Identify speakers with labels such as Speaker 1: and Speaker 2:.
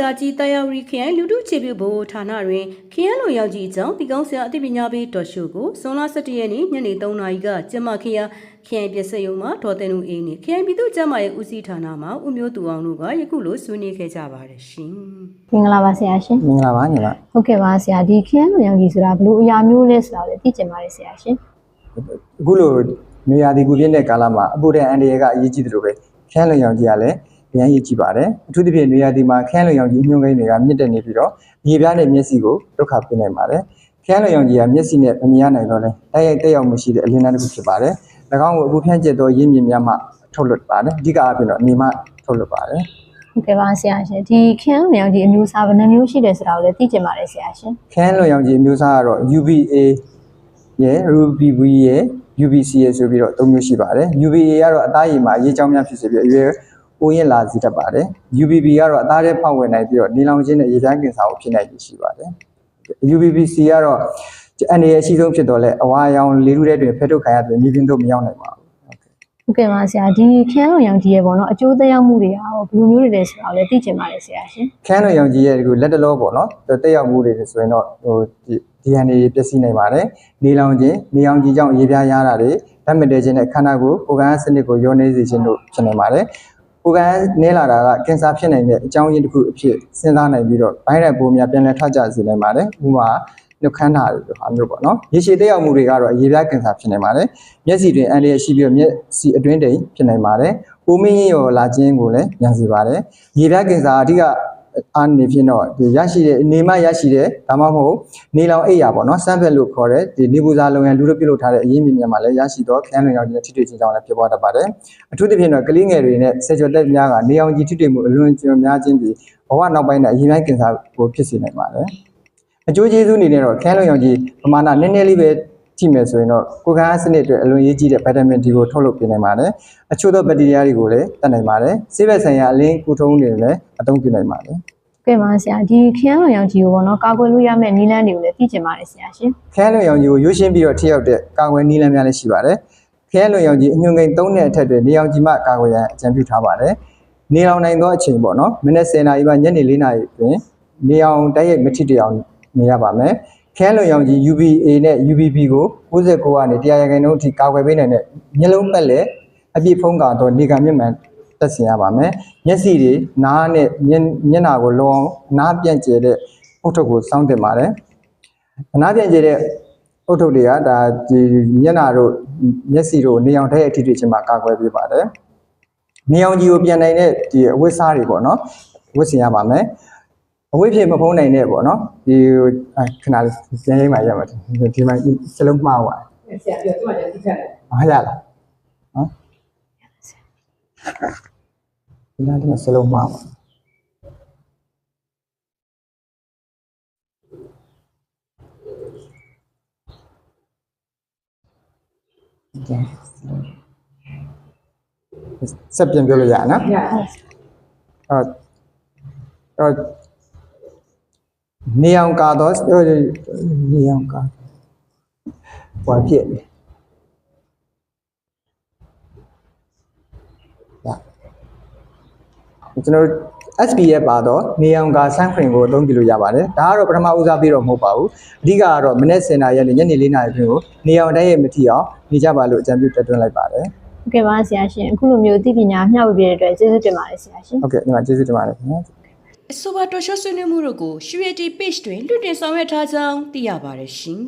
Speaker 1: သားကြီးတာယာဝရီခရိုင်လူထုခြေပြုဘိုဌာနတွင်ခရမ်းလိုရောက်ကြီးအကြောင်းဒီကောင်းဆရာအသိပညာပေးတော်ရှိုကိုဇွန်လ17ရက်နေ့ညနေ3နာရီကကျမခရခရိုင်ပြဆက်ရုံမှာဒေါ်တင်လူအေးနဲ့ခရိုင်ပြည်သူ့ကျမရဲ့ဦးစီးဌာနမှဦးမျိုးသူအောင်တို့ကယခုလိုဆွေးနွေးခဲ့ကြပါတယ်ရှင်
Speaker 2: မင်္ဂလာပါဆရာရှင်
Speaker 3: မင်္ဂလာပါညီမ
Speaker 2: ဟုတ်ကဲ့ပါဆရာဒီခရမ်းလွန်ရောင်ကြီးဆိုတာဘလို့အရာမျိုးလဲဆိုတာလည်းသိချင်ပါတယ်ဆရာရှင်
Speaker 3: အခုလိုနေရာဒီကူပြင်းတဲ့ကာလမှာအပူတဲ့အန်ဒီရကအရေးကြီးတယ်လို့ပဲခန်းလွန်ရောင်ကြီးကလည်း အများကြီးကြည့်ပါတယ်အထူးသဖြင့်နေရာဒီမှာခန်းလွန်ရောင်ကြီးအညွှန်းကိန်းတွေကမြင့်တက်နေပြီးတော့မြေပြားနဲ့မျက်စိကိုဒုက္ခပေးနိုင်ပါတယ်ခန်းလွန်ရောင်ကြီးကမျက်စိနဲ့မမြင်ရနိုင်တော့လဲတိုက်ရိုက်တက်ရောက်မှုရှိတဲ့အလင်းတစ်ခုဖြစ်ပါတယ်၎င်းကိုအပူဖြန့်ကျက်သောရင်းမြစ်များမှထုတ်လွှတ်ပါတယ်အဓိကအပြင်တော့အနေမှထုတ်လွှတ်ပါတယ်
Speaker 2: ဟုတ်ကဲ့ပါဆရာရှင်ဒီခရမ်းလွန်ရောင်ကြီးအမျိုးအစားဘယ်နှမျိုးရှိတယ်ဆိုတာကိုလည်းသိချင်ပါတယ်ဆရာရှင်
Speaker 3: ခန်းလွန်ရောင်ကြီးအမျိုးအစားကတော့ UVA ရဲ့ RUBV ရဲ့ UVC ရဲ့ဆိုပြီးတော့သုံးမျိုးရှိပါတယ် UVA ကတော့အသားရည်မှာအရေးကြောင်းများဖြစ်စေပြီးအရွယ် အိုးရင်လာစေတတ်ပါတယ် UVB ကတော့အသားထဲဖောက်ဝင်နိုင်ပြီးတော့နေလောင်ခြင်းနဲ့ရေပြားကင်ဆာကိုဖြစ်နိုင်ခြင်းရှိပါတယ် UVBC ကတော့အန်ဒီရဲ့အရှိဆုံးဖြစ်တော့လဲအဝါရောင်လေးထုထဲတွင်ဖဲထုတ်ခံရတယ်မြေပြင်သို့မရောက်နိုင်ပါဘူး
Speaker 2: ဟုတ်ကဲ့ပါဆရာဒီခရမ်းလွန်ရောင်ကြီးရဲ့ပေါ့နော်အကျိုးသက်ရောက်မှုတွေရောဘယ်လိုမျိုးတွေလဲဆိုတာကိုလည်းသိချင်ပါတယ်ဆရာရှင်
Speaker 3: ခန်းလွန်ရောင်ကြီးရဲ့ဒီကိုလက်တလောပေါ့နော်တက်ရောက်မှုတွေဆိုရင်တော့ဟိုဒီ DNA ပျက်စီးနိုင်ပါတယ်နေလောင်ခြင်းနေအောင်ကြီးကြောင့်ရေပြားရတာတွေဓာတ်မတည့်ခြင်းနဲ့ခန္ဓာကိုယ်ကိုယ်ကစနစ်ကိုရောနေစေခြင်းတို့ဖြစ်နေပါတယ် ကိုယ်ကနဲလာတာကကင်ဆာဖြစ်နိုင်တဲ့အကြောင်းရင်းတစ်ခုအဖြစ်စဉ်းစားနိုင်ပြီးတော့ဗိုင်းရပ်ပိုးများပြန်လည်ထွက်ကျစေနိုင်ပါတယ်ဥပမာနှုတ်ခမ်းတာတွေလိုဟာမျိုးပေါ့နော်ရေရှည်တက်ရောက်မှုတွေကတော့အရေပြားကင်ဆာဖြစ်နိုင်ပါတယ်မျက်စိတွင်အန်လျက်ရှိပြီးတော့မျက်စိအတွင်းတိမ်ဖြစ်နိုင်ပါတယ်ပိုးမင်းရင်ရောလာခြင်းကိုလည်းညံစေပါတယ်ရေပြားကင်ဆာအဓိက အားနေဖြစ်တော့ဒီရရှိတဲ့နေမရရှိတဲ့ဒါမှမဟုတ်နေလောင်အိပ်ရပေါ့နော်စမ်းဖက်လို့ခေါ်တဲ့ဒီနေပူစာလုံရန်လူတို့ပြုလုပ်ထားတဲ့အရင်းမြစ်များမှာလည်းရရှိတော့ခရမ်းလွန်ရောင်ကြီးနဲ့ထိတွေ့ခြင်းကြောင့်လည်းဖြစ်ပေါ်တတ်ပါတယ်အထူးသဖြင့်တော့ကလေးငယ်တွေနဲ့ဆက်ကျော်သက်များကနေအောင်ကြီးထိတွေ့မှုအလွန်ကျွံများခြင်းဒီဘဝနောက်ပိုင်းနဲ့အရင်ပိုင်းကင်ဆာကိုဖြစ်စေနိုင်ပါတယ်အကျိုးကျေးဇူးအနေနဲ့တော့ခရမ်းလွန်ရောင်ကြီးပမာဏနည်းနည်းလေးပဲ ကြည့်မယ်ဆိုရင်တော့ကိုယ်ခံအားစနစ်အတွက်အလွန်ရေးကြီးတဲ့ဗီတာမင် D ကိုထုတ်လုပ်ပေးနိုင်ပါတယ်အချို့သောဘက်တီးရီးယားတွေကိုလည်းတတ်နိုင်ပါတယ်ဆေးဘက်ဆိုင်ရာအလင်းကူထုံးတွေလည်းအသုံးပြုနိုင်ပါတယ်
Speaker 2: ဟုတ်ကဲ့ပါဆရာဒီခရမ်းလွန်ရောင်ကြီးကိုပေါ့နော်ကာကွယ်လို့ရမယ့်နည်းလမ်းတွေကိုလည်းသိချင်ပါတယ်ဆရာရှင်
Speaker 3: ခရမ်းလွန်ရောင်ကြီးကိုရွှေရှင်းပြီးတော့ထိရောက်တဲ့ကာကွယ်နည်းလမ်းများလည်းရှိပါတယ်။ခရမ်းလွန်ရောင်ကြီးအညွန့်ကိန်း၃နဲ့အထက်တွေနေရောင်ကြီးမှကာကွယ်ရန်အကြံပြုထားပါတယ်။နေရောင်နိုင်သောအချိန်ပေါ့နော်။မိနစ်10နာရီမှညနေ4နာရီတွင်နေရောင်တိုက်ရိုက်မထိတအောင်နေရပါမယ်။ ခရမ်းလွန်ရောင်ကြီး UVA နဲ့ UVB ကို69ကနေ100ရာခိုင်နှုန်းအထိကာကွယ်ပေးနိုင်တဲ့မျက်လုံးပတ်လက်အပြည့်ဖုံးကာတော့နေကမျက်မှန်တက်ဆင်ရပါမယ်။မျက်စိတွေနားနဲ့မျက်မျက်နာကိုလုံအောင်နားပြန့်ကျဲတဲ့အုတ်ထုပ်ကိုစောင့်တင်ပါတယ်။အနာပြန်ကျတဲ့အုတ်ထုပ်တွေကဒါဒီမျက်နာတို့မျက်စိတို့နေအောင်တဲ့ထိတွေ့ခြင်းမှာကာကွယ်ပေးပါတယ်။နေအောင်ကြီးကိုပြန်နိုင်တဲ့ဒီအဝတ်စားတွေပေါ့နော်။ဝတ်ဆင်ရပါမယ်။ အဝတ်ဖြစ်မဖုံးနိုင်တဲ့ပေါ့နော်။ဒီအဲခဏလေးပြန်ရိမ့်မှရမှာဒီမှာစလုံးမှားသွား
Speaker 4: ဆရာပြောသူကလည်းသိချတယ်။
Speaker 3: မရလား။နော်။ဒီနားလေးစလုံးမှားပါဆက်ပြန်ပြောလို့ရနော်။
Speaker 4: ည
Speaker 3: အဲ့တော့ နေအောင်ကာတော့ဟိုနေအောင်ကာဘာဖြစ်လဲရကျွန်တော်တို့ SPF ပါတော့နေအောင်ကာ sunscreen ကိုအသုံးပြုလို့ရပါတယ်ဒါကတော့ပထမဦးစားပေးတော့မဟုတ်ပါဘူးအဓိကကတော့မနေ့စင်နာရက်နဲ့ညနေ4နာရီပြင်ကိုနေအောင်တိုက်ရိုက်မထီအောင်နေကြပါလို့အကြံပြုတက်သွင်းလိုက်ပါတယ်
Speaker 2: ဟုတ်ကဲ့ပါဆရာရှင်အခုလိုမျိုးသိပညာမျှဝေပေးတဲ့အတွက်ကျေးဇူးတင်ပါတယ်ဆရာရှင်
Speaker 3: ဟုတ်ကဲ့ဒီမှာကျေးဇူးတင်ပါတယ်ခင်ဗျာ
Speaker 1: အဆိုပါတော်ရှုဆွေးနွေးမှုတို့ကို Surety Page တွင်လွှင့်တင်ဆောင်ရွက်ထားကြောင်းသိရပါတယ်ရှင်